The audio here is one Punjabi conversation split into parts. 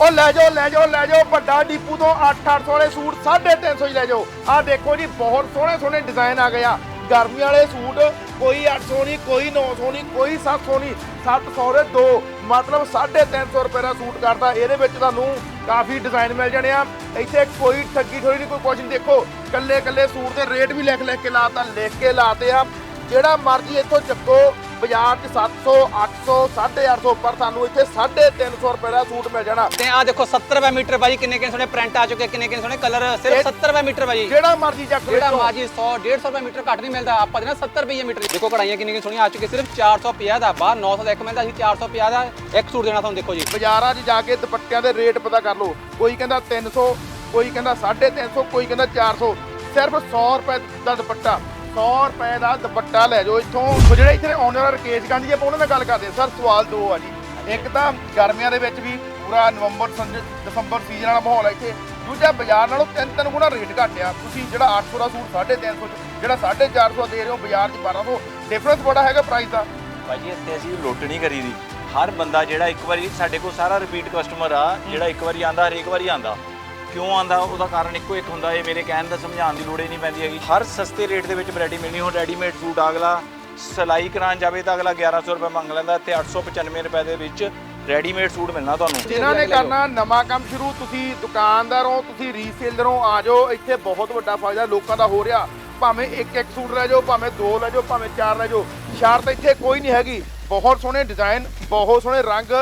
ਉਹ ਲੈ ਜਾਓ ਲੈ ਜਾਓ ਲੈ ਜਾਓ, ਵੱਡਾ ਡੀਪੂ ਤੋਂ 8-800 ਵਾਲੇ ਸੂਟ 350 ਹੀ ਲੈ ਜਾਓ। ਆਹ ਦੇਖੋ ਜੀ, ਬਹੁਤ ਸੋਹਣੇ ਸੋਹਣੇ ਡਿਜ਼ਾਈਨ ਆ ਗਏ ਆ। ਗਰਮੀਆਂ ਵਾਲੇ ਸੂਟ ਕੋਈ 800 ਨਹੀਂ, ਕੋਈ 900 ਨਹੀਂ, ਕੋਈ 700 ਨਹੀਂ 700 ਦੇ ਦੋ। ਮਤਲਬ 350 ਰੁਪਏ ਦਾ ਸੂਟ ਕਰਦਾ। ਇਹਦੇ ਵਿੱਚ ਤੁਹਾਨੂੰ ਕਾਫੀ ਡਿਜ਼ਾਈਨ ਮਿਲ ਜਾਣੇ ਆ। ਇੱਥੇ ਕੋਈ ਠੱਗੀ ਠੋਰੀ ਨਹੀਂ, ਕੋਈ ਕੁਛ ਨਹੀਂ। ਦੇਖੋ ਕੱਲੇ ਕੱਲੇ ਸੂਟ ਦੇ ਰੇਟ ਵੀ ਲਿਖ ਲਿਖ ਕੇ ਲਾਤਾ ਲਿਖ ਕੇ ਲਾਤੇ ਆ। ਜਿਹੜਾ ਮਰਜ਼ੀ ਇੱਥੋਂ ਚੱਕੋ। ਬਾਜ਼ਾਰ 'ਚ 700 800 850 ਪਰ ਤੁਹਾਨੂੰ ਇੱਥੇ 350 ਰੁਪਏ ਦਾ ਸੂਟ ਮਿਲ ਜਾਣਾ। ਤੇ ਆ ਦੇਖੋ 70 ਰੁਪਏ ਮੀਟਰ ਭਾਜੀ ਕਿੰਨੇ ਕਿੰਨੇ ਸੋਹਣੇ ਪ੍ਰਿੰਟ ਆ ਚੁੱਕੇ ਕਿੰਨੇ ਕਿੰਨੇ ਸੋਹਣੇ ਕਲਰ ਸਿਰਫ ਇਹ- 70 ਰੁਪਏ ਮੀਟਰ ਭਾਜੀ। ਜਿਹੜਾ ਮਰਜ਼ੀ ਚੱਕ ਜਿਹੜਾ ਲਓ ਮਾਜੀ 100 150 ਰੁਪਏ ਮੀਟਰ ਘੱਟ ਨਹੀਂ ਮਿਲਦਾ ਆਪਾਂ ਦੇਣਾ 70 ਰੁਪਏ ਮੀਟਰ। ਦੇਖੋ ਕਢਾਈਆਂ ਕਿੰਨੀਆਂ ਕਿੰਨੀਆਂ ਸੋਹਣੀਆਂ ਆ ਚੁੱਕੀਆਂ ਸਿਰਫ 450 ਦਾ ਬਾਹਰ 900 ਦਾ ਇੱਕ ਮਿਲਦਾ ਸੀ 450 ਦਾ ਇੱਕ ਸੂਟ ਦੇਣਾ ਤੁਹਾਨੂੰ ਦੇਖੋ ਜੀ। ਬਾਜ਼ਾਰਾਂ 'ਚ ਜਾ ਕੇ ਦੁਪੱਟਿਆਂ ਦੇ ਰੇਟ ਪਤਾ ਕਰ ਲਓ। ਕੋਈ ਕਹਿੰਦਾ 300 ਕੋਈ ਕਹਿੰਦਾ 350 ਕੋਈ ਕਹਿੰਦਾ 400 ਸਿਰਫ 100 ਰੁਪਏ ਦਾ ਦੁਪੱਟਾ। 100 ਰੁਪਏ ਦਾ ਦੁਪੱਟਾ ਲੈ ਜਾਓ ਇੱਥੋਂ। ਉਹ ਜਿਹੜੇ ਇੱਥੇ ਓਨਰ ਰਕੇਸ਼ ਗਾਂਧੀ ਜੀ ਆਪਾਂ ਉਹਨਾਂ ਨਾਲ ਗੱਲ ਕਰਦੇ ਹਾਂ। ਸਰ, ਸਵਾਲ ਦੋ ਆ ਜੀ। ਇੱਕ ਤਾਂ ਗਰਮੀਆਂ ਦੇ ਵਿੱਚ ਵੀ ਪੂਰਾ ਨਵੰਬਰ, ਸੰਜ- ਦਸੰਬਰ ਸੀਜ਼ਨ ਵਾਲਾ ਮਾਹੌਲ ਹੈ ਇੱਥੇ। ਦੂਜਾ, ਬਾਜ਼ਾਰ ਨਾਲੋਂ ਤਿੰਨ ਤਿੰਨ ਗੁਣਾ ਰੇਟ ਘੱਟ ਆ। ਤੁਸੀਂ ਜਿਹੜਾ 800 ਦਾ ਸੂਟ 350 ਚ, ਜਿਹੜਾ 450 ਦੇ ਰਹੇ ਹੋ, ਬਾਜ਼ਾਰ 'ਚ 1200 ਡਿਫਰੈਂਸ ਬੜਾ ਹੈਗਾ ਪ੍ਰਾਈਸ ਦਾ। ਭਾਜੀ, ਇੱਥੇ ਅਸੀਂ ਲੁੱਟ ਨਹੀਂ ਕਰੀ ਦੀ। ਹਰ ਬੰਦਾ ਜਿਹੜਾ ਇੱਕ ਵਾਰੀ, ਸਾਡੇ ਕੋਲ ਸਾਰਾ ਰਿਪੀਟ ਕਸਟਮਰ ਆ, ਜਿਹੜਾ ਇੱਕ ਵਾਰੀ ਆਂਦਾ ਹਰੇਕ ਵਾਰੀ ਆਂਦਾ ਕਿਉਂ ਆਂਦਾ? ਉਹਦਾ ਕਾਰਨ ਇੱਕੋ ਇੱਕ ਹੁੰਦਾ, ਇਹ ਮੇਰੇ ਕਹਿਣ ਦਾ ਸਮਝਾਉਣ ਦੀ ਲੋੜ ਹੀ ਨਹੀਂ ਪੈਂਦੀ ਹੈਗੀ। ਹਰ ਸਸਤੇ ਰੇਟ ਦੇ ਵਿੱਚ ਵੈਰਾਈਟੀ ਮਿਲਣੀ, ਹੁਣ ਰੈਡੀਮੇਡ ਸੂਟ ਅਗਲਾ ਸਿਲਾਈ ਕਰਾਉਣ ਜਾਵੇ ਤਾਂ ਅਗਲਾ 1100 ਰੁਪਏ ਮੰਗ ਲੈਂਦਾ ਤੇ 895 ਰੁਪਏ ਦੇ ਵਿੱਚ ਰੈਡੀਮੇਡ ਸੂਟ ਮਿਲਣਾ ਤੁਹਾਨੂੰ। ਜਿਨ੍ਹਾਂ ਨੇ ਕਰਨਾ ਨਵਾਂ ਕੰਮ ਸ਼ੁਰੂ, ਤੁਸੀਂ ਦੁਕਾਨਦਾਰ ਹੋ, ਤੁਸੀਂ ਰੀਸੇਲਰ ਹੋ, ਆ ਜਾਓ। ਇੱਥੇ ਬਹੁਤ ਵੱਡਾ ਫਾਇਦਾ ਲੋਕਾਂ ਦਾ ਹੋ ਰਿਹਾ। ਭਾਵੇਂ ਇੱਕ ਇੱਕ ਸੂਟ ਲੈ ਜਾਓ, ਭਾਵੇਂ ਦੋ ਲੈ ਜਾਓ, ਭਾਵੇਂ ਚਾਰ ਲੈ ਜਾਓ। ਸ਼ਰਤ ਇੱਥੇ ਕੋਈ ਨਹੀਂ ਹੈਗੀ। ਬਹੁਤ ਸੋਹਣੇ ਡਿਜ਼ਾਈਨ ਬਹੁਤ ਸੋਹਣੇ ਰੰਗ।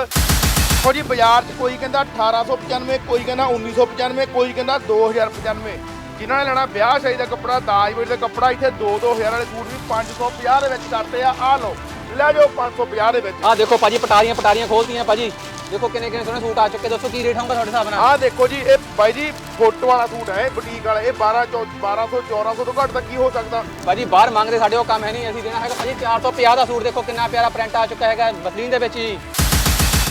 ਦੇਖੋ ਜੀ ਬਾਜ਼ਾਰ 'ਚ ਕੋਈ ਕਹਿੰਦਾ 1895 ਕੋਈ ਕਹਿੰਦਾ 1995 ਕੋਈ ਕਹਿੰਦਾ 2095 ਜਿਨ੍ਹਾਂ ਨੇ ਲੈਣਾ ਵਿਆਹ ਸ਼ਾਦੀ ਦਾ ਕੱਪੜਾ ਦਾਜ ਵੇਲੇ ਦਾ ਕੱਪੜਾ ਇੱਥੇ 2-2000 ਵਾਲੇ ਸੂਟ ਵੀ 550 ਦੇ ਵਿੱਚ ਕਰਤੇ ਆ। ਆ ਲਓ ਲੈ ਜਾਓ 550 ਦੇ ਵਿੱਚ। ਆ ਦੇਖੋ ਭਾਜੀ ਪਟਾਰੀਆਂ ਪਟਾਰੀਆਂ ਖੋਲਤੀਆਂ ਭਾਜੀ। ਦੇਖੋ ਕਿੰਨੇ ਕਿੰਨੇ ਸੋਹਣੇ ਸੂਟ ਆ ਚੁੱਕੇ ਦੱਸੋ ਕੀ ਰੇਟ ਹੋਊਗਾ ਤੁਹਾਡੇ ਹਿਸਾਬ ਨਾਲ? ਆਹ ਦੇਖੋ ਜੀ ਇਹ ਬਾਈ ਜੀ ਫੋਟੋ ਵਾਲਾ ਸੂਟ ਹੈ ਬੁਟੀਕ ਵਾਲਾ। ਇਹ 12 ਚੌ- 1200 1400 ਤੋਂ ਘੱਟ ਤਾਂ ਕੀ ਹੋ ਸਕਦਾ? ਭਾਜੀ ਬਾਹਰ ਮੰਗਦੇ ਸਾਡੇ ਉਹ ਕੰਮ ਹੈ ਨਹੀਂ ਅਸੀਂ ਦੇਣਾ ਹੈਗਾ ਭਾਜੀ 450 ਦਾ ਸੂਟ। ਦੇਖੋ ਕਿੰਨਾ ਪਿਆਰਾ ਪ੍ਰਿੰਟ ਆ ਚੁੱਕਾ ਹੈਗਾ ਬਸਲੀਨ ਦੇ ਵਿੱਚ ਹੀ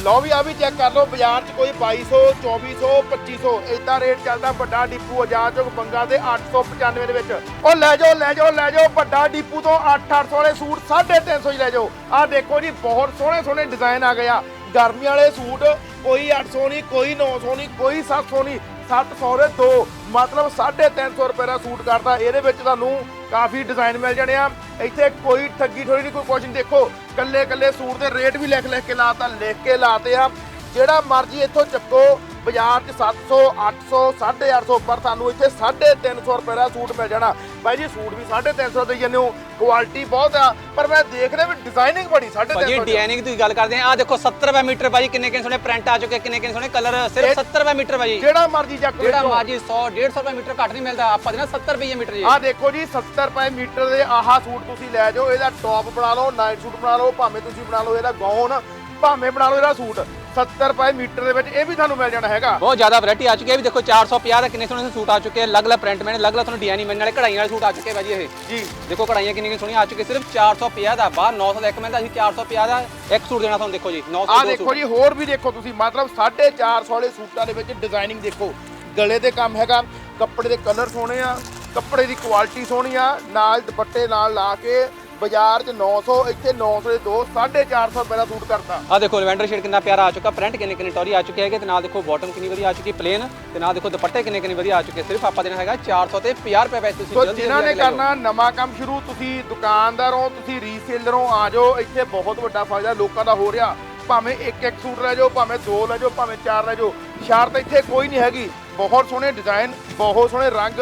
ਲਓ ਵੀ ਆ ਵੀ ਚੈੱਕ ਕਰ ਲਓ, ਬਾਜ਼ਾਰ 'ਚ ਕੋਈ 2200 2400 2500 ਇਦਾਂ ਰੇਟ ਚੱਲਦਾ ਵੱਡਾ ਡੀਪੂ ਆਜ਼ਾਦ ਚੌਕ ਬੰਗਾ ਦੇ 895 ਦੇ ਵਿੱਚ। ਉਹ ਲੈ ਜਾਓ ਲੈ ਜਾਓ ਲੈ ਜਾਓ, ਵੱਡਾ ਡੀਪੂ ਤੋਂ 8-800 ਵਾਲੇ ਸੂਟ 350 ਹੀ ਲੈ ਜਾਓ। ਆਹ ਦੇਖੋ ਜੀ, ਬਹੁਤ ਸੋਹਣੇ ਸੋਹਣੇ ਡਿਜ਼ਾਈਨ ਆ ਗਏ ਆ। ਗਰਮੀ ਵਾਲੇ ਸੂਟ ਕੋਈ 800 ਨਹੀਂ, ਕੋਈ 900 ਨਹੀਂ, ਕੋਈ 700 ਨਹੀਂ 700 ਦੇ ਦੋ। ਮਤਲਬ 350 ਰੁਪਏ ਦਾ ਸੂਟ ਕਰਦਾ। ਇਹਦੇ ਵਿੱਚ ਤੁਹਾਨੂੰ ਕਾਫੀ ਡਿਜ਼ਾਈਨ ਮਿਲ ਜਾਣੇ ਆ। ਇੱਥੇ ਕੋਈ ਠੱਗੀ ਠੋਰੀ ਨਹੀਂ, ਕੋਈ ਕੁਛ ਨਹੀਂ। ਦੇਖੋ ਕੱਲੇ ਕੱਲੇ ਸੂਟ ਦੇ ਰੇਟ ਵੀ ਲਿਖ ਲਿਖ ਕੇ ਲਾਤਾ ਲਿਖ ਕੇ ਲਾਤੇ ਆ। ਜਿਹੜਾ ਮਰਜ਼ੀ ਇੱਥੋਂ ਚੱਕੋ ਬਾਜ਼ਾਰ 'ਚ 700 800 850 ਪਰ ਤੁਹਾਨੂੰ ਇੱਥੇ 350 ਰੁਪਏ ਦਾ ਸੂਟ ਮਿਲ ਜਾਣਾ। ਬਾਈ ਜੀ ਸੂਟ ਵੀ 350 ਦੇ ਜਾਂਦੇ ਹੋ। ਕੁਆਲਿਟੀ ਬਹੁਤ ਆ ਪਰ ਮੈਂ ਦੇਖ ਰਿਹਾ ਵੀ ਡਿਜ਼ਾਈਨਿੰਗ ਬੜੀ ਭਾਜੀ 350 ਦੀ। ਡਿਜ਼ਾਈਨਿੰਗ ਦੀ ਗੱਲ ਕਰਦੇ ਆ। ਆ ਦੇਖੋ 70 ਰੁਪਏ ਮੀਟਰ ਭਾਜੀ ਕਿੰਨੇ ਕਿੰਨੇ ਸੋਹਣੇ ਪ੍ਰਿੰਟ ਆ ਚੁੱਕੇ ਕਿੰਨੇ ਕਿੰਨੇ ਸੋਹਣੇ ਕਲਰ ਸਿਰਫ ਇਹ- 70 ਰੁਪਏ ਮੀਟਰ ਭਾਜੀ। ਜਿਹੜਾ ਮਰਜ਼ੀ ਚੱਕ ਲਓ ਜਿਹੜਾ। ਮਾਜੀ 100 150 ਰੁਪਏ ਮੀਟਰ ਘੱਟ ਨਹੀਂ ਮਿਲਦਾ। ਆਪਾਂ ਦੇਣਾ 70 ਰੁਪਏ ਮੀਟਰ ਜੀ। ਆਹ ਦੇਖੋ ਜੀ 70 ਰੁਪਏ ਮੀਟਰ ਦੇ ਆਹਾ ਸੂਟ ਤੁਸੀਂ ਲੈ ਜਾਓ। ਇਹਦਾ ਟੌਪ ਬਣਾ ਲਓ ਨਾਈਟ ਸੂਟ ਬਣਾ ਲਓ ਭਾਵੇਂ ਤੁਸੀਂ ਬਣਾ ਲਓ ਇਹਦਾ ਗਾਊਨ ਭਾਵੇਂ ਬਣਾ ਲਓ ਇਹਦਾ ਸੂਟ। 70 ਰੁਪਏ ਮੀਟਰ ਦੇ ਵਿੱਚ ਇਹ ਵੀ ਤੁਹਾਨੂੰ ਮਿਲ ਜਾਣਾ ਹੈਗਾ। ਬਹੁਤ ਜ਼ਿਆਦਾ ਵੈਰਾਈਟੀ ਆ ਚੁੱਕੀ ਹੈ। ਵੀ ਦੇਖੋ 450 ਦਾ ਕਿੰਨੇ ਸੋਹਣੇ ਸੂਟ ਆ ਚੁੱਕੇ ਆ। ਅਲੱਗ-ਅਲੱਗ ਪ੍ਰਿੰਟ ਮੈਨੇ ਅਲੱਗ-ਅਲੱਗ ਤੁਹਾਨੂੰ ਡਿਜ਼ਾਈਨ ਮਿਲਣ ਵਾਲੇ ਕਢਾਈਆਂ ਵਾਲੇ ਸੂਟ ਆ ਚੁੱਕੇ ਭਾਜੀ ਇਹ। ਜੀ। ਦੇਖੋ ਕਢਾਈਆਂ ਕਿੰਨੀਆਂ ਸੋਹਣੀਆਂ ਆ ਚੁੱਕੀਆਂ। ਸਿਰਫ 450 ਦਾ ਬਾਹਰ 900 ਦਾ ਇੱਕ ਮਿਲਦਾ ਸੀ 450 ਦਾ ਇੱਕ ਸੂਟ ਦੇਣਾ ਤੁਹਾਨੂੰ ਦੇਖੋ ਜੀ 900 ਆਹ ਦੋ ਦੇਖੋ ਜੀ ਹੋਰ ਵੀ ਦੇਖੋ ਤੁਸੀਂ ਮਤਲਬ 450 ਵਾਲੇ ਸੂਟਾਂ ਦੇ ਵਿੱਚ ਡਿਜ਼ਾਈਨਿੰਗ ਦੇਖੋ। ਗਲੇ ਦੇ ਕੰਮ ਹੈਗਾ ਕੱਪੜੇ ਦੇ ਕਲਰ ਸੋਹਣੇ ਆ ਕੱਪੜੇ ਦੀ ਕੁਆਲਿਟੀ ਸੋਹਣੀ ਆ ਨਾਲ ਦੁਪੱਟੇ ਨਾਲ ਲਾ ਕੇ ਬਾਜ਼ਾਰ 'ਚ 900 ਇੱਥੇ 900 ਦੇ ਦੋ 450 ਰੁਪਏ ਦਾ ਸੂਟ ਕਰਤਾ ਆ ਦੇਖੋ ਲੈਵੈਂਡਰ ਸ਼ੇਡ ਕਿੰਨਾ ਪਿਆਰਾ ਆ ਚੁੱਕਾ ਪ੍ਰਿੰਟ ਕਿੰਨੇ ਕਿੰਨੇ ਟੌਰੀ ਆ ਚੁੱਕੇ ਹੈਗੇ ਤੇ ਨਾਲ ਦੇਖੋ ਬਾਟਮ ਕਿੰਨੀ ਵਧੀਆ ਆ ਚੁੱਕੀ ਪਲੇਨ ਤੇ ਨਾਲ ਦੇਖੋ ਦੁਪੱਟੇ ਕਿੰਨੇ ਕਿੰਨੇ ਵਧੀਆ ਆ ਚੁੱਕੇ ਸਿਰਫ ਆਪਾਂ ਦੇਣਾ ਹੈਗਾ 400 ਤੇ 50 ਰੁਪਏ ਵਿੱਚ ਤੁਸੀਂ ਸੋ ਜਲਦੀ ਜਿਨ੍ਹਾਂ ਨੇ। ਕਰਨਾ ਨਵਾਂ ਕੰਮ ਸ਼ੁਰੂ ਤੁਸੀਂ ਦੁਕਾਨਦਾਰ ਹੋ ਤੁਸੀਂ ਰੀਸੇਲਰ ਹੋ ਆ ਜਾਓ ਇੱਥੇ ਬਹੁਤ ਵੱਡਾ ਫਾਇਦਾ ਲੋਕਾਂ ਦਾ ਹੋ ਰਿਹਾ ਭਾਵੇਂ ਇੱਕ ਇੱਕ ਸੂਟ ਲੈ ਜਾਓ ਭਾਵੇਂ ਦੋ ਲੈ ਜਾਓ ਭਾਵੇਂ ਚਾਰ ਲੈ ਜਾਓ ਸ਼ਰਤ ਇੱਥੇ ਕੋਈ ਨਹੀਂ ਹੈਗੀ ਬਹੁਤ ਸੋਹਣੇ ਡਿਜ਼ਾਈਨ ਬਹੁਤ ਸੋਹਣੇ ਰੰਗ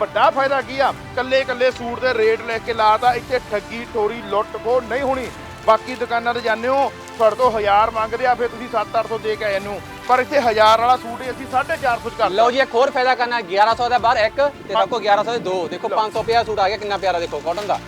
ਵੱਡਾ ਫਾਇਦਾ ਕੀ ਆ? ਕੱਲੇ ਕੱਲੇ ਸੂਟ ਦੇ ਰੇਟ ਲਿਖ ਕੇ ਲਾਤਾ ਇੱਥੇ ਠੱਗੀ ਠੋਰੀ ਲੁੱਟ ਖੋ ਨਹੀਂ ਹੋਣੀ। ਬਾਕੀ ਦੁਕਾਨਾਂ ਤੇ ਜਾਂਦੇ ਹੋ ਤੁਹਾਡੇ ਤੋਂ 1000 ਮੰਗਦੇ ਆ ਫਿਰ ਤੁਸੀਂ 7-800 ਦੇ ਕੇ ਆ ਜਾਂਦੇ ਹੋ। ਪਰ ਇੱਥੇ 1000 ਵਾਲਾ ਸੂਟ ਹੀ ਅਸੀਂ 450 ਚ ਕਰ ਲਓ ਜੀ ਇੱਕ ਹੋਰ ਫਾਇਦਾ ਕਰਨਾ 1100 ਦਾ ਬਾਹਰ ਇੱਕ ਤੇ ਦੇਖੋ 1100 ਦੇ ਦੋ ਦੇਖੋ 500 ਪਿਆ ਸੂਟ ਆ ਗਿਆ ਕਿੰਨਾ ਪਿਆਰਾ ਦੇਖੋ ਕਾਟਨ ਦਾ।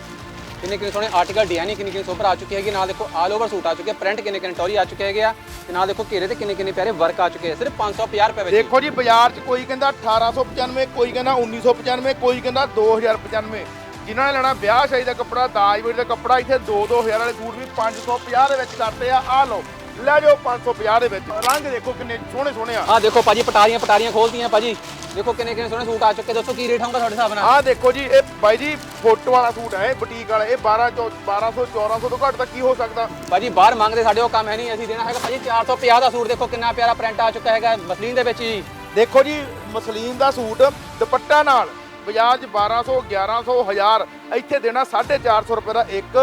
ਕਿੰਨੇ ਕਿੰਨੇ ਸੋਹਣੇ ਆਰਟੀਕਲ ਡਿਜ਼ਾਈਨ ਕਿੰਨੇ ਕਿੰਨੇ ਸੁਪਰ ਆ ਚੁੱਕੇ ਹੈਗੇ। ਨਾਲ ਦੇਖੋ ਆਲ ਓਵਰ ਸੂਟ ਆ ਚੁੱਕੇ ਪ੍ਰਿੰਟ ਕਿੰਨੇ ਕਿੰਨੇ ਟੌਰੀ ਆ ਚੁੱਕੇ ਹੈਗੇ ਆ। ਤੇ ਨਾਲ ਦੇਖੋ ਘੇਰੇ ਤੇ ਕਿੰਨੇ ਕਿੰਨੇ ਪਿਆਰੇ ਵਰਕ ਆ ਚੁੱਕੇ ਸਿਰਫ 550 ਰੁਪਏ ਵਿੱਚ। ਦੇਖੋ ਜੀ ਬਾਜ਼ਾਰ 'ਚ ਕੋਈ ਕਹਿੰਦਾ 1895 ਕੋਈ ਕਹਿੰਦਾ 1995 ਕੋਈ ਕਹਿੰਦਾ 2095 ਜਿਨ੍ਹਾਂ ਨੇ ਲੈਣਾ ਵਿਆਹ ਸ਼ਾਦੀ ਦਾ ਕੱਪੜਾ ਦਾਜ ਵੇਲੇ ਦਾ ਕੱਪੜਾ ਇੱਥੇ 2-2000 ਵਾਲੇ ਸੂਟ ਵੀ 550 ਦੇ ਵਿੱਚ ਕਰਤੇ ਆ। ਆ ਲਓ ਲੈ ਜਾਓ 550 ਦੇ ਵਿੱਚ। ਰੰਗ ਦੇਖੋ ਕਿੰਨੇ ਸੋਹਣੇ ਸੋਹਣੇ ਆ। ਆ ਦੇਖੋ ਭਾਜੀ ਪਟਾਰੀਆਂ ਪਟਾਰੀਆਂ ਖੋਲਤੀਆਂ ਭਾਜੀ। ਦੇਖੋ ਕਿੰਨੇ ਕਿੰਨੇ ਸੋਹਣੇ ਸੂਟ ਆ ਚੁੱਕੇ ਦੋਸਤੋ ਕੀ ਰੇਟ ਹੋਊਗਾ ਤੁਹਾਡੇ ਹਿਸਾਬ ਨਾਲ? ਆਹ ਦੇਖੋ ਜੀ ਇਹ ਬਾਈ ਜੀ ਫੋਟੋ ਵਾਲਾ ਸੂਟ ਹੈ ਇਹ ਬੁਟੀਕ ਵਾਲਾ ਇਹ 12 ਚੌ- 1200 1400 ਤੋਂ ਘੱਟ ਤਾਂ ਕੀ ਹੋ ਸਕਦਾ? ਭਾਜੀ ਬਾਹਰ ਮੰਗਦੇ ਸਾਡੇ ਉਹ ਕੰਮ ਹੈ ਨਹੀਂ ਅਸੀਂ ਦੇਣਾ ਹੈਗਾ ਭਾਜੀ 450 ਦਾ ਸੂਟ ਦੇਖੋ ਕਿੰਨਾ ਪਿਆਰਾ ਪ੍ਰਿੰਟ ਆ ਚੁੱਕਾ ਹੈਗਾ ਮਸਲੀਨ ਦੇ ਵਿੱਚ ਜੀ। ਦੇਖੋ ਜੀ ਮਸਲੀਨ ਦਾ ਸੂਟ ਦੁਪੱਟਾ ਨਾਲ ਬਾਜ਼ਾਰ 'ਚ 1200 1100 1000 ਇੱਥੇ ਦੇਣਾ 450 ਰੁਪਏ ਦਾ ਇੱਕ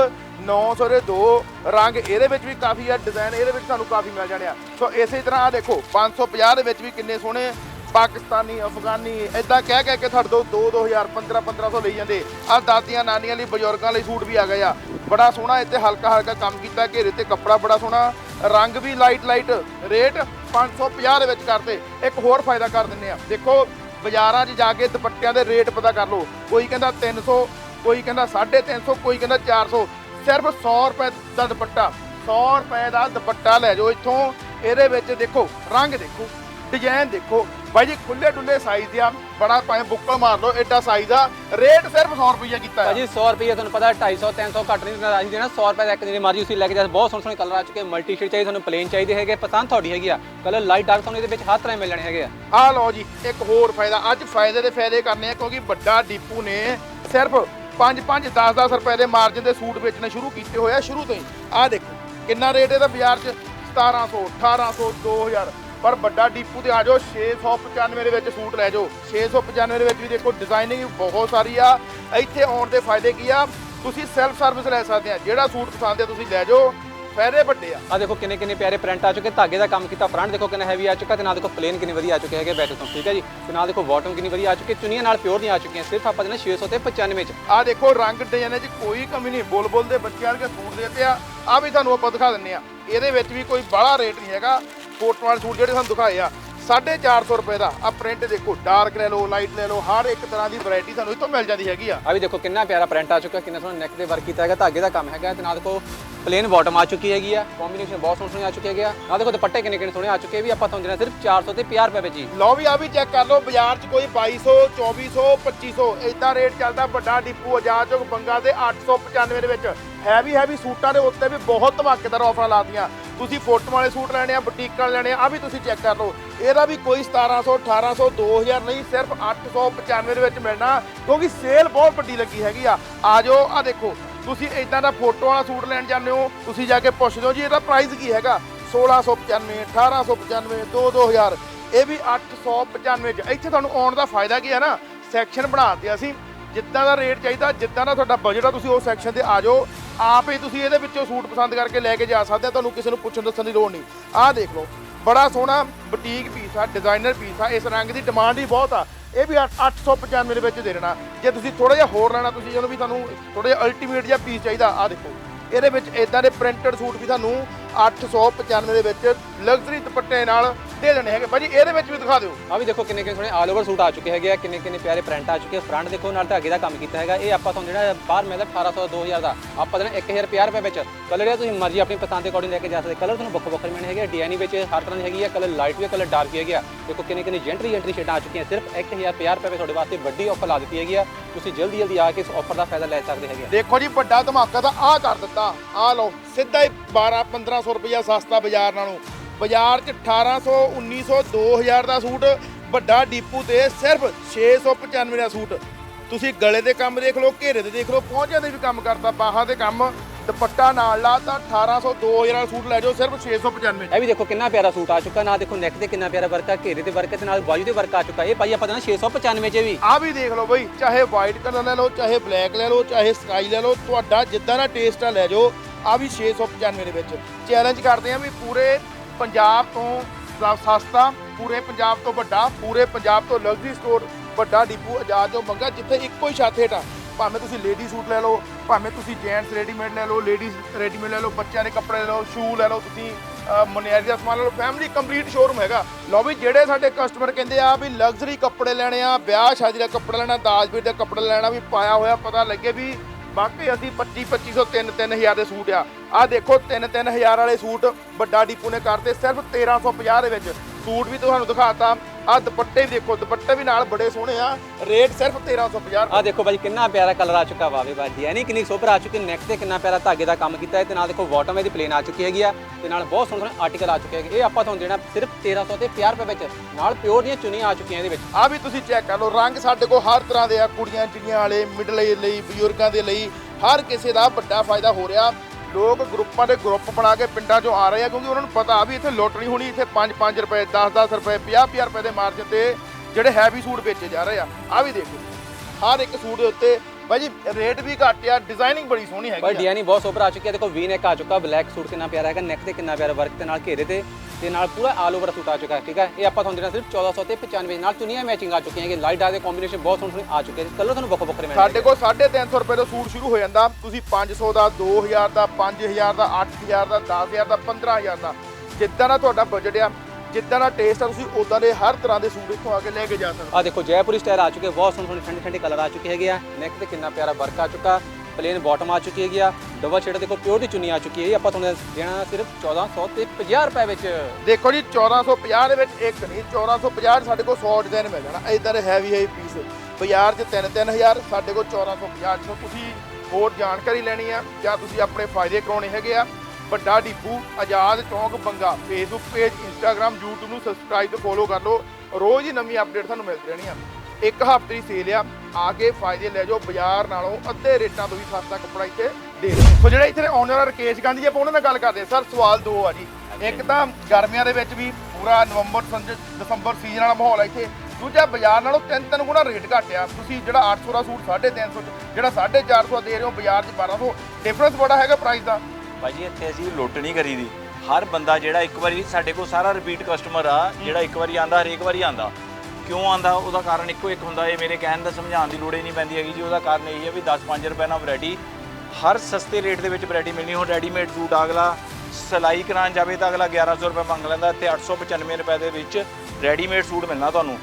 900 ਦੇ ਦੋ ਰੰਗ ਇਹਦੇ ਵਿੱਚ ਵੀ ਕਾਫੀ ਆ ਡਿਜ਼ਾਈਨ ਇਹਦੇ ਵਿੱਚ ਤੁਹਾਨੂੰ ਕਾਫੀ ਮਿਲ ਜਾਣੇ ਆ। ਸੋ ਇਸੇ ਤਰ੍ਹਾਂ ਆ ਦੇਖੋ 550 ਦੇ ਵਿੱਚ ਵੀ ਕਿੰਨੇ ਸੋਹਣੇ ਪਾਕਿਸਤਾਨੀ, ਅਫਗਾਨੀ ਇਦਾਂ ਕਹਿ ਕਹਿ ਕੇ ਸਾਡੇ ਤੋਂ 2 2000 15 1500 ਲਈ ਜਾਂਦੇ। ਆ ਦਾਦੀਆਂ ਨਾਨੀਆਂ ਲਈ, ਬਜ਼ੁਰਗਾਂ ਲਈ ਸੂਟ ਵੀ ਆ ਗਏ ਆ। ਬੜਾ ਸੋਹਣਾ ਇੱਥੇ ਹਲਕਾ ਹਲਕਾ ਕੰਮ ਕੀਤਾ, ਘੇਰੇ ਤੇ ਕੱਪੜਾ ਬੜਾ ਸੋਹਣਾ, ਰੰਗ ਵੀ ਲਾਈਟ ਲਾਈਟ ਰੇਟ 550 ਦੇ ਵਿੱਚ ਕਰਤੇ ਇੱਕ ਹੋਰ ਫਾਇਦਾ ਕਰ ਦਿੰਨੇ ਆ। ਦੇਖੋ, ਬਾਜ਼ਾਰਾਂ 'ਚ ਜਾ ਕੇ ਦੁਪੱਟਿਆਂ ਦੇ ਰੇਟ ਪਤਾ ਕਰ ਲਓ। ਕੋਈ ਕਹਿੰਦਾ 300 ਕੋਈ ਕਹਿੰਦਾ 350 ਕੋਈ ਕਹਿੰਦਾ 400 ਸਿਰਫ 100 ਰੁਪਏ ਦਾ ਦੁਪੱਟਾ। 100 ਰੁਪਏ ਦਾ ਦੁਪੱਟਾ ਲੈ ਜਾਓ ਇੱਥੋਂ। ਇਹਦੇ ਵਿੱਚ ਦੇਖੋ, ਰੰਗ ਦੇਖੋ ਡਿਜ਼ਾਈਨ ਦੇਖੋ। ਬਾਈ ਜੀ ਖੁੱਲੇ ਡੁੱਲੇ ਸਾਈਜ਼ ਆ ਬੜਾ ਭਾਵੇਂ ਬੁੱਕਲ ਮਾਰ ਲਓ ਐਡਾ ਸਾਈਜ਼ ਆ। ਰੇਟ ਸਿਰਫ 100 ਰੁਪਏ ਕੀਤਾ ਹੈ ਭਾਜੀ 100 ਰੁਪਏ ਤੁਹਾਨੂੰ ਪਤਾ 250 300 ਘੱਟ ਨਹੀਂ ਦੇਣਾ ਅਸੀਂ ਦੇਣਾ 100 ਰੁਪਏ ਦਾ ਇੱਕ ਜਿਹੜੀ ਮਰਜ਼ੀ ਤੁਸੀਂ ਲੈ ਕੇ ਜਾ ਬਹੁਤ ਸੋਹਣੇ ਸੋਹਣੇ ਕਲਰ ਆ ਚੁੱਕੇ ਮਲਟੀ ਸ਼ੇਡ ਚਾਹੀਦੇ ਤੁਹਾਨੂੰ ਪਲੇਨ ਚਾਹੀਦੇ ਹੈਗੇ ਪਸੰਦ ਤੁਹਾਡੀ ਹੈਗੀ ਆ। ਕਲਰ ਲਾਈਟ ਡਾਰਕ ਤੁਹਾਨੂੰ ਇਹਦੇ ਵਿੱਚ ਹਰ ਤਰ੍ਹਾਂ ਮਿਲ ਜਾਣੇ ਹੈਗੇ ਆ। ਆ ਲਓ ਜੀ ਇੱਕ ਹੋਰ ਫਾਇਦਾ ਅੱਜ ਫਾਇਦੇ ਦੇ ਫਾਇਦੇ ਕਰਨੇ ਆ ਕਿਉਂਕਿ ਵੱਡਾ ਡੀਪੂ ਨੇ ਸਿਰਫ 5 5 10 10 ਰੁਪਏ ਦੇ ਮਾਰਜਨ ਦੇ ਸੂਟ ਵੇਚਣੇ ਸ਼ੁਰੂ ਕੀਤੇ ਹੋਏ ਆ ਸ਼ੁਰੂ ਤੋਂ ਹੀ। ਆ ਦੇਖੋ ਕਿੰਨਾ ਰੇਟ ਇਹਦਾ ਬਾਜ਼ਾਰ 'ਚ? 1700 1800 2000 ਪਰ ਵੱਡਾ ਡੀਪੂ ਤੇ ਆ ਜਾਓ 695 ਦੇ ਵਿੱਚ ਸੂਟ ਲੈ ਜਾਓ। 695 ਦੇ ਵਿੱਚ ਵੀ ਦੇਖੋ ਡਿਜ਼ਾਈਨਿੰਗ ਬਹੁਤ ਸਾਰੀ ਆ। ਇੱਥੇ ਆਉਣ ਦੇ ਫਾਇਦੇ ਕੀ ਆ? ਤੁਸੀਂ ਸੈਲਫ ਸਰਵਿਸ ਲੈ ਸਕਦੇ ਆ। ਜਿਹੜਾ ਸੂਟ ਪਸੰਦ ਆ ਤੁਸੀਂ ਲੈ ਜਾਓ। ਫਾਇਦੇ ਵੱਡੇ ਆ। ਆ ਦੇਖੋ ਕਿੰਨੇ ਕਿੰਨੇ ਪਿਆਰੇ ਪ੍ਰਿੰਟ ਆ ਚੁੱਕੇ। ਧਾਗੇ ਦਾ ਕੰਮ ਕੀਤਾ ਫਰੰਟ ਦੇਖੋ ਕਿੰਨਾ ਹੈਵੀ ਆ ਚੁੱਕਾ ਤੇ ਨਾਲ ਦੇਖੋ ਪਲੇਨ ਕਿੰਨੀ ਵਧੀਆ ਆ ਚੁੱਕੇ ਹੈਗੇ ਬੈਕ ਤੋਂ ਠੀਕ ਹੈ ਜੀ? ਤੇ ਨਾਲ ਦੇਖੋ ਬਾਟਮ ਕਿੰਨੀ ਵਧੀਆ ਆ ਚੁੱਕੀ। ਚੁੰਨੀਆਂ ਨਾਲ ਪਿਓਰ ਦੀਆਂ ਆ ਚੁੱਕੀਆਂ। ਸਿਰਫ ਆਪਾਂ ਦੇਣਾ 600 ਤੇ 95 ਚ। ਆ ਦੇਖੋ ਰੰਗ ਡਿਜ਼ਾਈਨ 'ਚ ਕੋਈ ਕਮੀ ਨਹੀਂ। ਬੁਲਬੁਲ ਦੇ ਬੱਚਿਆਂ ਦੇ ਸੂਟ ਦੇ ਤੇ ਆ। ਆ ਵੀ ਤੁਹਾਨੂੰ ਆਪਾਂ ਦਿਖਾ ਦਿੰਨੇ ਆ। ਇਹਦੇ ਵਿੱਚ ਵੀ ਕੋਈ ਬਾਹਲਾ ਰੇਟ ਨਹੀਂ ਹੈਗਾ। ਕੋਟਨ ਵਾਲੇ ਸੂਟ ਜਿਹੜੇ ਤੁਹਾਨੂੰ ਦਿਖਾਏ ਆ 450 ਰੁਪਏ ਦਾ। ਆ ਪ੍ਰਿੰਟ ਦੇਖੋ ਡਾਰਕ ਲੈ ਲਓ ਲਾਈਟ ਲੈ ਲਓ ਹਰ ਇੱਕ ਤਰ੍ਹਾਂ ਦੀ ਵੈਰਾਈਟੀ ਤੁਹਾਨੂੰ ਇੱਥੋਂ ਮਿਲ ਜਾਂਦੀ ਹੈਗੀ ਆ। ਆ ਵੀ ਦੇਖੋ ਕਿੰਨਾ ਪਿਆਰਾ ਪ੍ਰਿੰਟ ਆ ਚੁੱਕਾ ਕਿੰਨਾ ਸੋਹਣਾ ਨੈਕ ਤੇ ਵਰਕ ਕੀਤਾ ਹੈਗਾ ਧਾਗੇ ਦਾ ਕੰਮ ਹੈਗਾ ਤੇ ਨਾਲ ਦੇਖੋ ਪਲੇਨ ਬਾਟਮ ਆ ਚੁੱਕੀ ਹੈਗੀ ਆ ਕੰਬੀਨੇਸ਼ਨ ਬਹੁਤ ਸੋਹਣੇ ਸੋਹਣੇ ਆ ਚੁੱਕੇ ਹੈਗੇ ਆ। ਨਾਲ ਦੇਖੋ ਦੁਪੱਟੇ ਕਿੰਨੇ ਕਿੰਨੇ ਸੋਹਣੇ ਆ ਚੁੱਕੇ ਵੀ ਆਪਾਂ ਤੁਹਾਨੂੰ ਦੇਣਾ ਸਿਰਫ 400 ਤੇ 50 ਰੁਪਏ ਵਿੱਚ ਜੀ। ਲਓ ਵੀ ਆ ਵੀ ਚੈੱਕ ਕਰ ਲਓ ਬਾਜ਼ਾਰ 'ਚ ਕੋਈ 2200 2400 2500 ਇਦਾਂ ਰੇਟ ਚੱਲਦਾ ਵੱਡਾ ਡਿਪੂ ਆਜ਼ਾਦ ਚੌਕ ਬੰਗਾ ਦੇ 895 ਦੇ ਵਿੱਚ। ਹੈਵੀ ਹੈਵੀ ਸੂਟਾਂ ਦੇ ਉੱਤੇ ਵੀ ਬਹੁਤ ਧਮਾਕੇਦਾਰ ਆਫਰਾਂ ਲਾਤੀਆਂ। ਤੁਸੀਂ ਫੋਟੋ ਵਾਲੇ ਸੂਟ ਲੈਣੇ ਆ ਬੁਟੀਕ ਵਾਲੇ ਲੈਣੇ ਆ ਆ ਵੀ ਤੁਸੀਂ ਚੈੱਕ ਕਰ ਲਓ। ਇਹਦਾ ਵੀ ਕੋਈ 1700 1800 2000 ਨਹੀਂ, ਸਿਰਫ 895 ਦੇ ਵਿੱਚ ਮਿਲਣਾ, ਕਿਉਂਕਿ ਸੇਲ ਬਹੁਤ ਵੱਡੀ ਲੱਗੀ ਹੈਗੀ ਆ। ਆ ਜਾਓ ਆ ਦੇਖੋ, ਤੁਸੀਂ ਇਦਾਂ ਦਾ ਫੋਟੋ ਵਾਲਾ ਸੂਟ ਲੈਣ ਜਾਂਦੇ ਹੋ, ਤੁਸੀਂ ਜਾ ਕੇ ਪੁੱਛਦੇ ਹੋ ਜੀ, ਇਹਦਾ ਪ੍ਰਾਈਸ ਕੀ ਹੈਗਾ? 1695 1895 2 2000 ਇਹ ਵੀ 895 ਚ। ਇੱਥੇ ਤੁਹਾਨੂੰ ਆਉਣ ਦਾ ਫਾਇਦਾ ਕੀ ਹੈ ਨਾ? ਸੈਕਸ਼ਨ ਬਣਾ ਬਣਾਤੇ ਅਸੀਂ। ਜਿੱਦਾਂ ਦਾ ਰੇਟ ਚਾਹੀਦਾ, ਜਿੱਦਾਂ ਦਾ ਤੁਹਾਡਾ ਬਜਟ ਆ, ਤੁਸੀਂ ਉਹ ਸੈਕਸ਼ਨ ਤੇ ਆ ਜਾਓ। ਆਪ ਹੀ ਤੁਸੀਂ ਇਹਦੇ ਵਿੱਚੋਂ ਸੂਟ ਪਸੰਦ ਕਰਕੇ ਲੈ ਕੇ ਜਾ ਸਕਦੇ ਆ ਤੁਹਾਨੂੰ ਕਿਸੇ ਨੂੰ ਪੁੱਛਣ ਦੱਸਣ ਦੀ ਲੋੜ ਨਹੀਂ। ਆਹ ਦੇਖ ਲਓ, ਬੜਾ ਸੋਹਣਾ ਬੁਟੀਕ ਪੀਸ ਆ ਡਿਜ਼ਾਈਨਰ ਪੀਸ ਆ, ਇਸ ਰੰਗ ਦੀ ਡਿਮਾਂਡ ਹੀ ਬਹੁਤ ਆ। ਇਹ ਵੀ 895 ਦੇ ਵਿੱਚ ਦੇ ਦੇਣਾ। ਜੇ ਤੁਸੀਂ ਥੋੜਾ ਜਿਹਾ ਹੋਰ ਲੈਣਾ, ਤੁਸੀਂ ਇਹਨੂੰ ਵੀ ਤੁਹਾਨੂੰ ਥੋੜਾ ਜਿਹਾ ਅਲਟੀਮੇਟ ਜਿਹਾ ਪੀਸ ਚਾਹੀਦਾ। ਆ ਦੇਖੋ, ਇਹਦੇ ਵਿੱਚ ਇਦਾਂ ਦੇ ਪ੍ਰਿੰਟਡ ਸੂਟ ਵੀ ਤੁਹਾਨੂੰ 895 ਦੇ ਵਿੱਚ ਲਗਜ਼ਰੀ ਦੁਪੱਟੇ ਨਾਲ ਦੇ ਦੇਣੇ ਹੈਗੇ। ਭਾਜੀ ਇਹਦੇ ਵਿੱਚ ਵੀ ਦਿਖਾ ਦਿਓ। ਆ ਵੀ ਦੇਖੋ ਕਿੰਨੇ ਕਿੰਨੇ ਸੋਹਣੇ ਆਲ ਓਵਰ ਸੂਟ ਆ ਚੁੱਕੇ ਹੈਗੇ ਆ ਕਿੰਨੇ ਕਿੰਨੇ ਪਿਆਰੇ ਪ੍ਰਿੰਟ ਆ ਚੁੱਕੇ ਫਰੰਟ ਦੇਖੋ ਨਾਲ ਧਾਗੇ ਦਾ ਕੰਮ ਕੀਤਾ ਹੈਗਾ। ਇਹ ਆਪਾਂ ਤੁਹਾਨੂੰ ਜਿਹੜਾ ਬਾਹਰ ਮਿਲਦਾ 1800 2000 ਦਾ ਆਪਾਂ ਦੇਣਾ 1050 ਰੁਪਏ ਵਿੱਚ। ਕਲਰ ਇਹ ਤੁਸੀਂ ਮਰਜ਼ੀ ਆਪਣੀ ਪਸੰਦ ਦੇ ਅਕੋਰਡਿੰਗ ਲੈ ਕੇ ਜਾ ਸਕਦੇ। ਕਲਰ ਤੁਹਾਨੂੰ ਵੱਖ ਵੱਖ ਮਿਲਣੇ ਹੈਗੇ ਡਿਜ਼ਾਈਨ ਵਿੱਚ ਹਰ ਤਰ੍ਹਾਂ ਦੀ ਹੈਗੀ ਆ। ਕਲਰ ਲਾਈਟ ਵੀ ਕਲਰ ਡਾਰਕ ਵੀ ਹੈਗੇ ਆ। ਦੇਖੋ ਕਿੰਨੇ ਕਿੰਨੇ ਜੈਂਟਰੀ ਜੈਂਟਰੀ ਸ਼ੇਡਾਂ ਆ ਚੁੱਕੀਆਂ। ਸਿਰਫ 1050 ਰੁਪਏ ਵਿੱਚ ਤੁਹਾਡੇ ਵਾਸਤੇ ਵੱਡੀ ਆਫਰ ਲਾ ਦਿੱਤੀ ਹੈਗੀ ਆ। ਤੁਸੀਂ ਜਲਦੀ ਜਲਦੀ ਆ ਕੇ ਇਸ ਆਫਰ ਦਾ ਫਾਇਦਾ ਲੈ ਸਕਦੇ ਹੈਗੇ ਆ। ਦੇਖੋ ਜੀ ਵੱਡਾ ਧਮਾਕਾ ਤਾਂ ਆਹ ਕਰ ਦਿੱਤਾ। ਆਹ ਲਓ ਸਿੱਧਾ ਹੀ 12 1500 ਰੁਪਇਆ ਸਸਤਾ ਬਾਜ਼ਾਰ ਨਾਲੋਂ। ਬਾਜ਼ਾਰ 'ਚ 1800 1900 2000 ਦਾ ਸੂਟ ਵੱਡਾ ਡੀਪੂ ਤੇ ਸਿਰਫ 695 ਦਾ ਸੂਟ। ਤੁਸੀਂ ਗਲੇ ਦੇ ਕੰਮ ਦੇਖ ਲਓ ਘੇਰੇ ਦੇ ਦੇਖ ਲਓ ਪਹੁੰਚਿਆਂ ਦੇ ਵੀ ਕੰਮ ਕਰਤਾ ਬਾਹਾਂ ਦੇ ਕੰਮ ਦੁਪੱਟਾ ਨਾਲ ਲਾ ਤਾਂ 1800 2000 ਦਾ ਸੂਟ ਲੈ ਜਾਓ ਸਿਰਫ 695 ਇਹ ਵੀ ਦੇਖੋ ਕਿੰਨਾ ਪਿਆਰਾ ਸੂਟ ਆ ਚੁੱਕਾ ਨਾ ਦੇਖੋ ਨੈਕ ਤੇ ਕਿੰਨਾ ਪਿਆਰਾ ਵਰਕ ਆ ਘੇਰੇ ਤੇ ਵਰਕ ਤੇ ਨਾਲ ਬਾਜੂ ਤੇ ਵਰਕ ਆ ਚੁੱਕਾ ਇਹ ਭਾਈ ਆਪਾਂ ਦੇਣਾ 695 ਚ ਵੀ। ਆ ਵੀ ਦੇਖ ਲਓ ਬਈ ਚਾਹੇ ਵਾਈਟ ਕਲਰ ਲੈ ਲਓ ਚਾਹੇ ਬਲੈਕ ਲੈ ਲਓ ਚਾਹੇ ਸਕਾਈ ਲੈ ਲਓ ਤੁਹਾਡਾ ਜਿੱਦਾਂ ਦਾ ਟੇਸਟ ਆ ਲੈ ਜਾਓ ਆ ਵੀ 695 ਦੇ ਵਿੱਚ। ਚੈਲੰਜ ਕਰਦੇ ਆ ਵੀ ਪੂਰੇ ਪੰਜਾਬ ਤੋਂ ਸ- ਸਸਤਾ, ਪੂਰੇ ਪੰਜਾਬ ਤੋਂ ਵੱਡਾ, ਪੂਰੇ ਪੰਜਾਬ ਤੋਂ ਲਗਜ਼ਰੀ ਸਟੋਰ ਵੱਡਾ ਡਿਪੂ ਆਜ਼ਾਦ ਜੋ ਮੰਗਾ ਜਿੱਥੇ ਇੱਕੋ ਹੀ ਛੱਤ ਹੇਠ ਆ ਭਾਵੇਂ ਤੁਸੀਂ ਲੇਡੀ ਸੂਟ ਲੈ ਲਓ, ਭਾਵੇਂ ਤੁਸੀਂ ਜੈਂਟਸ ਰੈਡੀਮੇਡ ਲੈ ਲਓ ਲੇਡੀਜ਼ ਰੈਡੀਮੇਡ ਲੈ ਲਓ, ਬੱਚਿਆਂ ਦੇ ਕੱਪੜੇ ਲੈ ਲਓ ਸ਼ੂ ਲੈ ਲਓ, ਤੁਸੀਂ ਮਨਿਆਰੀ ਦਾ ਸਮਾਨ ਲੈ ਲਓ ਫੈਮਿਲੀ ਕੰਪਲੀਟ ਸ਼ੋਰੂਮ ਹੈਗਾ। ਲਓ ਵੀ ਜਿਹੜੇ ਸਾਡੇ ਕਸਟਮਰ ਕਹਿੰਦੇ ਆ ਵੀ ਲਗਜ਼ਰੀ ਕੱਪੜੇ ਲੈਣੇ ਆ, ਵਿਆਹ ਸ਼ਾਦੀ ਦਾ ਕੱਪੜਾ ਲੈਣਾ ਦਾਜ ਵੀਰ ਦਾ ਕੱਪੜਾ ਲੈਣਾ ਵੀ ਪਾਇਆ ਹੋਇਆ, ਪਤਾ ਲੱਗੇ ਵੀ ਬਾਕੀ ਅਸੀਂ 25 2500 3 3000 ਦੇ ਸੂਟ ਆ। ਆ ਦੇਖੋ 3 3000 ਵਾਲੇ ਸੂਟ ਵੱਡਾ ਡੀਪੂ ਨੇ ਕਰਤੇ ਸਿਰਫ 1350 ਦੇ ਵਿੱਚ। ਸੂਟ ਵੀ ਤੁਹਾਨੂੰ ਦਿਖਾਤਾ। ਆ ਦੁਪੱਟੇ ਵੀ ਦੇਖੋ ਦੁਪੱਟੇ ਵੀ ਨਾਲ ਬੜੇ ਸੋਹਣੇ ਆ। ਰੇਟ ਸਿਰਫ 1350 ਆ ਦੇਖੋ ਬਾਈ ਕਿੰਨਾ ਪਿਆਰਾ ਕਲਰ ਆ ਚੁੱਕਾ ਵਾਵੇ ਬਾਜੀ ਯਾਨੀ ਕਿੰਨੀ ਸੋਪਰ ਆ ਚੁੱਕੀ ਨੈਕ ਤੇ ਕਿੰਨਾ ਪਿਆਰਾ ਧਾਗੇ ਦਾ ਕੰਮ ਕੀਤਾ ਹੈ ਤੇ ਨਾਲ ਦੇਖੋ ਬਾਟਮ ਇਹਦੀ ਪਲੇਨ ਆ ਚੁੱਕੀ ਹੈਗੀ ਆ ਤੇ ਨਾਲ ਬਹੁਤ ਸੋਹਣੇ ਸੋਹਣੇ ਆਰਟੀਕਲ ਆ ਚੁੱਕੇ ਹੈਗੇ। ਇਹ ਆਪਾਂ ਤੁਹਾਨੂੰ ਦੇਣਾ ਸਿਰਫ 1300 ਤੇ 50 ਰੁਪਏ ਵਿੱਚ। ਨਾਲ ਪਿਓਰ ਦੀਆਂ ਚੁੰਨੀਆਂ ਆ ਚੁੱਕੀਆਂ ਇਹਦੇ ਵਿੱਚ। ਆ ਵੀ ਤੁਸੀਂ ਚੈੱਕ ਕਰ ਲਓ ਰੰਗ ਸਾਡੇ ਕੋਲ ਹਰ ਤਰ੍ਹਾਂ ਦੇ ਆ ਕੁੜੀਆਂ ਚਿੜੀਆਂ ਵਾਲੇ ਮਿਡਲ ਏਜ ਲਈ ਬਜ਼ੁਰਗਾਂ ਦੇ ਲਈ ਹਰ ਕਿਸੇ ਦਾ ਵੱਡਾ ਫਾਇਦਾ ਹੋ ਰਿਹਾ। ਲੋਕ ਗਰੁੱਪਾਂ ਦੇ ਗਰੁੱਪ ਬਣਾ ਕੇ ਪਿੰਡਾਂ 'ਚੋਂ ਆ ਰਹੇ ਆ ਕਿਉਂਕਿ ਉਹਨਾਂ ਨੂੰ ਪਤਾ ਵੀ ਇੱਥੇ ਲੋਟਰੀ ਹੋਣੀ, ਇੱਥੇ 5-5 ਰੁਪਏ 10-10 ਰੁਪਏ 50-50 ਰੁਪਏ ਦੇ ਮਾਰਜਨ ਤੇ ਜਿਹੜੇ ਹੈਵੀ ਸੂਟ ਵੇਚੇ ਜਾ ਰਹੇ ਆ। ਆ ਵੀ ਦੇਖੋ, ਹਰ ਇੱਕ ਸੂਟ ਦੇ ਉੱਤੇ ਬਾਈ ਜੀ ਰੇਟ ਵੀ ਘੱਟ ਆ ਡਿਜ਼ਾਈਨਿੰਗ ਬੜੀ ਸੋਹਣੀ ਹੈਗੀ ਆ। ਡਿਜ਼ਾਈਨ ਬਹੁਤ ਸੋਪਰ ਆ ਚੁੱਕੀ ਹੈ ਦੇਖੋ ਵੀ ਨੈਕ ਆ ਚੁੱਕਾ ਬਲੈਕ ਸੂਟ ਕਿੰਨਾ ਪਿਆਰਾ ਹੈਗਾ ਨੈਕ ਤੇ ਕਿੰਨਾ ਪਿਆਰਾ ਵਰਕ ਤੇ ਨਾਲ ਘੇਰੇ ਤੇ ਤੇ ਨਾਲ ਪੂਰਾ ਆਲ ਓਵਰ ਸੂਟ ਆ ਚੁੱਕਾ ਹੈ ਠੀਕ ਹੈ ਇਹ ਆਪਾਂ ਤੁਹਾਨੂੰ ਦੇਣਾ ਸਿਰਫ 1400 ਤੇ 95 ਨਾਲ ਚੁੰਨੀਆਂ ਮੈਚਿੰਗ ਆ ਚੁੱਕੀਆਂ ਹੈਗੇ ਲਾਈਟ ਆ ਦੇ ਕੰਬੀਨੇਸ਼ਨ ਬਹੁਤ ਸੋਹਣੇ ਸੋਹਣੇ ਆ ਚੁੱਕੇ ਨੇ। ਕਲਰ ਤੁਹਾਨੂੰ ਵੱਖੋ ਵੱਖਰੇ ਮਿਲਣਗੇ। ਸਾਡੇ ਕੋਲ 350 ਰੁਪਏ ਤੋਂ ਸੂਟ ਸ਼ੁਰੂ ਹੋ ਜਾਂਦਾ। ਤੁਸੀਂ 500 ਦਾ 2000 ਦਾ 5000 ਦਾ 8000 ਦਾ 10000 ਦਾ 15000 ਦਾ। ਜਿੱਦਾਂ ਦਾ ਤੁਹਾਡਾ ਬਜਟ ਆ ਜਿੱਦਾਂ ਦਾ ਟੇਸਟ ਆ ਤੁਸੀਂ ਉਦਾਂ ਦੇ ਹਰ ਤਰ੍ਹਾਂ ਦੇ ਸੂਟ ਇੱਥੋਂ ਆ ਕੇ ਲੈ ਕੇ ਜਾ ਸਕਦੇ ਆ ਦੇਖੋ ਜੈਪੁਰੀ ਸਟਾਈਲ ਆ ਚੁੱਕੇ ਬਹੁਤ ਸੋਹਣੇ ਸੋਹਣੇ ਠੰਡੇ ਠੰਡੇ ਕਲਰ ਆ ਚੁੱਕੇ ਹੈਗੇ ਆ। ਨੈਕ ਤੇ ਕਿੰਨਾ ਪਿਆਰਾ ਵਰਕ ਆ ਚੁੱਕਾ ਪਲੇਨ ਬਾਟਮ ਆ ਚੁੱਕੀ ਹੈਗੀ ਆ। ਡਬਲ ਸ਼ੇਡ ਦੇਖੋ ਪਿਓਰ ਦੀ ਚੁੰਨੀ ਆ ਚੁੱਕੀ ਹੈ ਇਹ ਆਪਾਂ ਤੁਹਾਨੂੰ ਦੇਣਾ ਸਿਰਫ 1400 ਤੇ 50 ਰੁਪਏ ਵਿੱਚ। ਦੇਖੋ ਜੀ 1450 ਦੇ ਵਿੱਚ ਇੱਕ ਨਹੀਂ 1450 ਸਾਡੇ ਕੋਲ 100 ਡਿਜ਼ਾਈਨ ਮਿਲ ਜਾਣਾ। ਇਦਾਂ ਦੇ ਹੈਵੀ ਹੈਵੀ ਪੀਸ ਬਾਜ਼ਾਰ 'ਚ 3-3000 ਸਾਡੇ ਕੋਲ 1450 ਤੋਂ ਤੁਸੀਂ ਹੋਰ ਜਾਣਕਾਰੀ ਲੈਣੀ ਆ ਜਾਂ ਤੁਸੀਂ ਆਪਣੇ ਫਾਇਦੇ ਕਰਾਉਣੇ ਹੈਗੇ ਆ ਵੱਡਾ depot Azad Chowk Banga. Facebook page Instagram YouTube ਨੂੰ ਸਬਸਕ੍ਰਾਈਬ ਤੇ ਫੋਲੋ ਕਰ ਲਓ। ਰੋਜ਼ ਹੀ ਨਵੀਂ ਅਪਡੇਟ ਤੁਹਾਨੂੰ ਮਿਲਦੀ ਰਹਿਣੀ ਆ। ਇੱਕ ਹਫ਼ਤੇ ਦੀ ਸੇਲ ਆ। ਆ ਕੇ ਫਾਇਦੇ ਲੈ ਜਾਓ ਬਾਜ਼ਾਰ ਨਾਲੋਂ ਅੱਧੇ ਰੇਟਾਂ ਤੋਂ ਵੀ ਸਸਤਾ ਕੱਪੜਾ ਇੱਥੇ ਦੇ ਦਿਓ। ਸੋ ਜਿਹੜਾ ਇੱਥੇ ਓਨਰ ਰਕੇਸ਼ ਗਾਂਧੀ ਜੀ ਆਪਾਂ ਉਹਨਾਂ ਨਾਲ ਗੱਲ ਕਰਦੇ ਹਾਂ। ਸਰ ਸਵਾਲ ਦੋ ਆ ਜੀ। ਇੱਕ ਤਾਂ ਗਰਮੀਆਂ ਦੇ ਵਿੱਚ ਵੀ ਪੂਰਾ ਨਵੰਬਰ ਦਸੰਬਰ ਸੀਜ਼ਨ ਵਾਲਾ ਮਾਹੌਲ ਹੈ ਇੱਥੇ। ਦੂਜਾ ਬਾਜ਼ਾਰ ਨਾਲੋਂ ਤਿੰਨ ਤਿੰਨ ਗੁਣਾ ਰੇਟ ਘੱਟ ਆ। ਤੁਸੀਂ ਜਿਹੜਾ 800 ਦਾ ਸੂਟ 350 ਚ ਜਿਹੜਾ 450 ਦੇ ਰਹੇ ਹੋ ਬਾਜ਼ਾਰ 'ਚ 1200 ਡਿਫਰੈਂਸ ਬੜਾ ਹੈਗਾ ਪ੍ਰਾਈਸ ਦਾ। ਭਾਜੀ ਇੱਥੇ ਅਸੀਂ ਲੁੱਟ ਨਹੀਂ ਕਰੀਦੀ। ਹਰ ਬੰਦਾ ਜਿਹੜਾ ਇੱਕ ਵਾਰੀ ਸਾਡੇ ਕੋਲ ਸਾਰਾ ਰਿਪੀਟ ਕਸਟਮਰ ਆ, ਜਿਹੜਾ ਇੱਕ ਵਾਰੀ ਆਂਦਾ, ਹਰੇਕ ਵਾਰੀ ਆਂਦਾ। ਕਿਉਂ ਆਂਦਾ? ਉਹਦਾ ਕਾਰਨ ਇੱਕੋ ਇੱਕ ਹੁੰਦਾ, ਇਹ ਮੇਰੇ ਕਹਿਣ ਦਾ ਸਮਝਾਉਣ ਦੀ ਲੋੜ ਹੀ ਨਹੀਂ ਪੈਂਦੀ ਹੈਗੀ ਜੀ। ਉਹਦਾ ਕਾਰਨ ਇਹ ਹੈ ਵੀ 10-5 ਰੁਪਏ ਨਾਲ ਵੈਰਾਈਟੀ, ਹਰ ਸਸਤੇ ਰੇਟ ਦੇ ਵਿੱਚ ਵੈਰਾਈਟੀ ਮਿਲਣੀ। ਹੁਣ ਰੈਡੀਮੇਡ ਸੂਟ ਅਗਲਾ, ਸਿਲਾਈ ਕਰਾਉਣ ਜਾਵੇ ਤਾਂ ਅਗਲਾ 1100 ਰੁਪਏ ਮੰਗ ਲੈਂਦਾ ਤੇ 895 ਰੁਪਏ ਦੇ ਵਿੱਚ ਰੈਡੀਮੇਡ ਸੂਟ ਮਿਲਣਾ ਤੁਹਾਨੂੰ।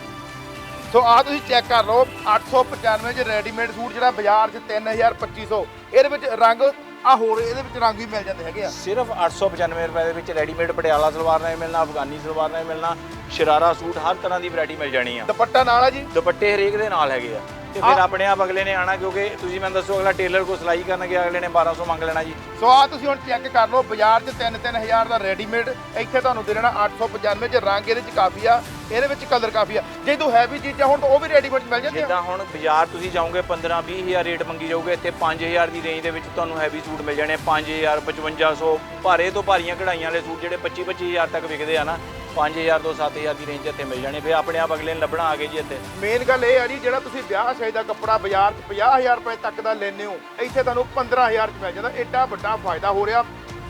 ਸੋ ਆ ਤੁਸੀਂ ਚੈੱਕ ਕਰ ਲਓ 895 ਚ ਰੈਡੀਮੇਡ ਸੂਟ ਜਿਹੜਾ ਬਾਜ਼ਾਰ 'ਚ 3250 ਇਹਦੇ ਵਿੱਚ ਰੰਗ ਆ ਹੋਰ ਇਹਦੇ ਵਿੱਚ ਰੰਗ ਵੀ ਮਿਲ ਜਾਂਦੇ ਹੈਗੇ ਆ। ਸਿਰਫ 895 ਰੁਪਏ ਦੇ ਵਿੱਚ ਰੈਡੀਮੇਡ ਪਟਿਆਲਾ ਸਲਵਾਰ ਨਾਲ ਮਿਲਣਾ ਅਫਗਾਨੀ ਸਲਵਾਰ ਨਾਲ ਮਿਲਣਾ ਸ਼ਰਾਰਾ ਸੂਟ ਹਰ ਤਰ੍ਹਾਂ ਦੀ ਵੈਰਾਈਟੀ ਮਿਲ ਜਾਣੀ ਆ। ਦੁਪੱਟਾ ਨਾਲ ਆ ਜੀ। ਦੁਪੱਟੇ ਹਰੇਕ ਦੇ ਨਾਲ ਹੈਗੇ ਆ। ਤੇ ਫਿਰ ਆਪਣੇ ਆਪ ਅਗਲੇ ਨੇ ਆਣਾ ਕਿਉਂਕਿ ਤੁਸੀਂ ਮੈਨੂੰ ਦੱਸੋ ਅਗਲਾ ਟੇਲਰ ਕੋ ਸਿਲਾਈ ਕਰਨ ਗਿਆ ਅਗਲੇ ਨੇ 1200 ਮੰਗ ਲੈਣਾ ਜੀ। ਸੋ ਆ ਤੁਸੀਂ ਹੁਣ ਚੈੱਕ ਕਰ ਲਓ ਬਾਜ਼ਾਰ 'ਚ 3-3000 ਦਾ ਰੈਡੀਮੇਡ ਇੱਥੇ ਤੁਹਾਨੂੰ ਦੇ ਦੇਣਾ 895 ਚ ਰੰਗ ਇਹਦੇ 'ਚ ਕਾਫੀ ਆ ਇਹਦੇ ਵਿੱਚ ਕਲਰ ਕਾਫੀ ਆ। ਜੇ ਤੂੰ ਹੈਵੀ ਚੀਜ਼ਾਂ ਹੁਣ ਤਾਂ ਉਹ ਵੀ ਰੈਡੀਮੇਡ ਮਿਲ ਜਾਂਦੀਆਂ। ਜਿੱਦਾਂ ਹੁਣ ਬਾਜ਼ਾਰ ਤੁਸੀਂ ਜਾਓਗੇ 15 20000 ਰੇਟ ਮੰਗੀ ਜਾਓਗੇ ਇੱਥੇ 5000 ਦੀ ਰੇਂਜ ਦੇ ਵਿੱਚ ਤੁਹਾਨੂੰ ਹੈਵੀ ਸੂਟ ਮਿਲ ਜਾਣੇ 5000 5500 ਭਾਰੇ ਤੋਂ ਭਾਰੀਆਂ ਕਢਾਈਆਂ ਵਾਲੇ ਸੂਟ ਜਿਹੜੇ 25 25000 ਤੱਕ ਵਿਕਦੇ ਆ ਨਾ 5000 ਤੋਂ 7000 ਦੀ ਰੇਂਜ ਇੱਥੇ ਮਿਲ ਜਾਣੀ। ਫਿਰ ਆਪਣੇ ਆਪ ਅਗਲੇ ਨੇ ਲੱਭਣਾ ਆ ਗਏ ਜੀ ਇੱਥੇ। ਮੇਨ ਗੱਲ ਇਹ ਆ ਜੀ, ਜਿਹੜਾ ਤੁਸੀਂ ਵਿਆਹ ਸ਼ਾਦੀ ਦਾ ਕੱਪੜਾ ਬਾਜ਼ਾਰ 'ਚ 50000 ਰੁਪਏ ਤੱਕ ਦਾ ਲੈਂਦੇ ਹੋ, ਇੱਥੇ ਤੁਹਾਨੂੰ 15000 'ਚ ਮਿਲ ਜਾਂਦਾ। ਐਡਾ ਵੱਡਾ ਫਾਇਦਾ ਹੋ ਰਿਹਾ।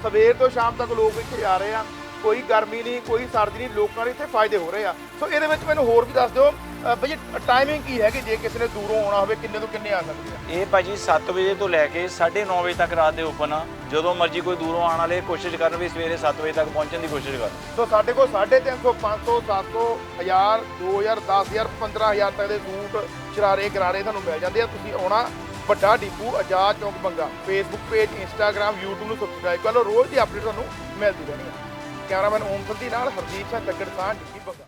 ਸਵੇਰ ਤੋਂ ਸ਼ਾਮ ਤੱਕ ਲੋਕ ਇੱਥੇ ਆ ਰਹੇ ਆ। ਕੋਈ ਗਰਮੀ ਨਹੀਂ ਕੋਈ ਸਰਦੀ ਨਹੀਂ ਲੋਕਾਂ ਦੇ ਇੱਥੇ ਫਾਇਦੇ ਹੋ ਰਹੇ ਆ। ਸੋ ਇਹਦੇ ਵਿੱਚ ਮੈਨੂੰ ਹੋਰ ਵੀ ਦੱਸ ਦਿਓ ਬਈ ਟਾਈਮਿੰਗ ਕੀ ਹੈਗੀ ਜੇ ਕਿਸੇ ਨੇ ਦੂਰੋਂ ਆਉਣਾ ਹੋਵੇ ਕਿੰਨੇ ਤੋਂ ਕਿੰਨੇ ਆ ਸਕਦੇ ਆ? ਇਹ ਭਾਜੀ 7 ਵਜੇ ਤੋਂ ਲੈ ਕੇ 9:30 ਵਜੇ ਤੱਕ ਰਾਤ ਦੇ ਓਪਨ ਆ। ਜਦੋਂ ਮਰਜ਼ੀ ਕੋਈ ਦੂਰੋਂ ਆਉਣ ਵਾਲੇ ਕੋਸ਼ਿਸ਼ ਕਰਨ ਵੀ ਸਵੇਰੇ 7 ਵਜੇ ਤੱਕ ਪਹੁੰਚਣ ਦੀ ਕੋਸ਼ਿਸ਼ ਕਰਨ ਸੋ ਸਾਡੇ ਕੋਲ 350 500 700 1000 2000 10000 15000 ਤੱਕ ਦੇ ਸੂਟ ਸ਼ਰਾਰੇ ਗਰਾਰੇ ਤੁਹਾਨੂੰ ਮਿਲ ਜਾਂਦੇ ਆ। ਤੁਸੀਂ ਆਉਣਾ ਵੱਡਾ depot Azad Chowk Banga. Facebook page Instagram YouTube ਨੂੰ ਸਬਸਕ੍ਰਾਈਬ ਕਰ ਲਓ। ਰੋਜ਼ ਦੀ ਅਪਡੇਟ ਤੁਹਾਨੂੰ ਮਿਲਦੀ ਰਹਿਣੀ ਹੈ ਕੈਮਰਾਮੈਨ ਓਮ ਸੰਧੀ ਨਾਲ ਹਰਦੀਪ ਸਿੰਘ ਤੱਕੜ ਸਾਹ ਡਿੱਗੀ ਬੰਗਾ।